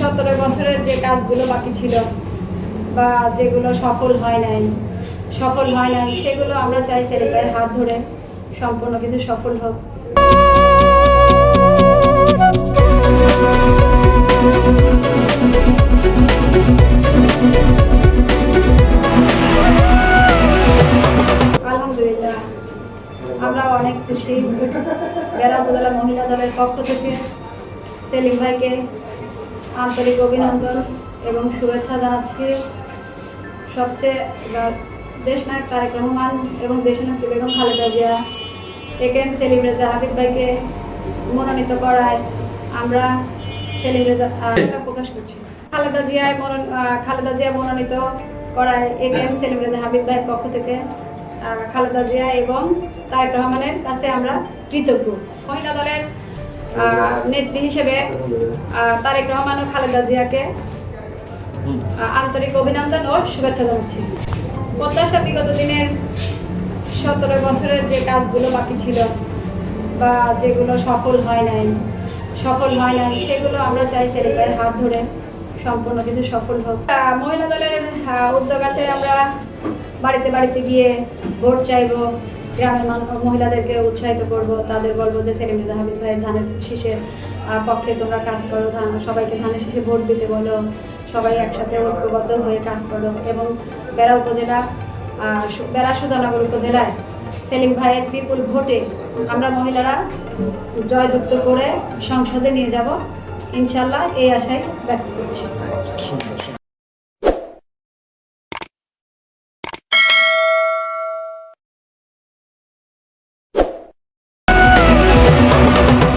সতেরো বছরের যে কাজগুলো বাকি ছিল বা যেগুলো সফল হয় নাই, সফল হয় নাই, সেগুলো আমরা চাই ভাইয়ের হাত ধরে সম্পূর্ণ কিছু সফল হোক। আলহামদুলিল্লাহ, আমরা অনেক খুশি। বেড়া মহিলা দলের পক্ষ থেকে সেলিম ভাইকে আন্তরিক অভিনন্দন এবং শুভেচ্ছা জানাচ্ছি। সবচেয়ে দেশ নায়ক তারেক রহমান এবং দেশনেত্রী বেগম খালেদা জিয়া। একেন সেলিম রেজা হাবিব ভাইকে মনোনীত করায় আমরা সেলিম রেজা প্রকাশ করছি। খালেদা জিয়ায় মনোন খালেদা জিয়া মনোনীত করায় একেন সেলিম রেজা হাবিব ভাইয়ের পক্ষ থেকে। খালেদা জিয়া এবং তারেক রহমানের কাছে আমরা কৃতজ্ঞ। মহিলা দলের নেত্রী হিসেবে তারেক রহমান ও খালেদা জিয়াকে আন্তরিক অভিনন্দন ও শুভেচ্ছা জানাচ্ছি। প্রত্যাশা বিগত দিনের সতেরো বছরের যে কাজগুলো বাকি ছিল বা যেগুলো সফল হয় নাই সফল হয় নাই সেগুলো আমরা চাই ভাইয়ের হাত ধরে সম্পূর্ণ কিছু সফল হোক। মহিলা দলের উদ্যোগ আছে আমরা বাড়িতে বাড়িতে গিয়ে ভোট চাইব। গ্রামের মহিলাদেরকে উৎসাহিত করব। তাদের বলব যে সেলিম রেজা হাবিব ভাইয়ের ধানের শীষের পক্ষে তোমরা কাজ করো। ধান সবাইকে ধানের শীষে ভোট দিতে বলো। সবাই একসাথে ঐক্যবদ্ধ হয়ে কাজ করো। এবং বেড়া উপজেলা বেড়া সুধানগর উপজেলায় সেলিম ভাইয়ের বিপুল ভোটে আমরা মহিলারা জয়যুক্ত করে সংসদে নিয়ে যাব। ইনশাল্লাহ এই আশাই ব্যক্ত করছি।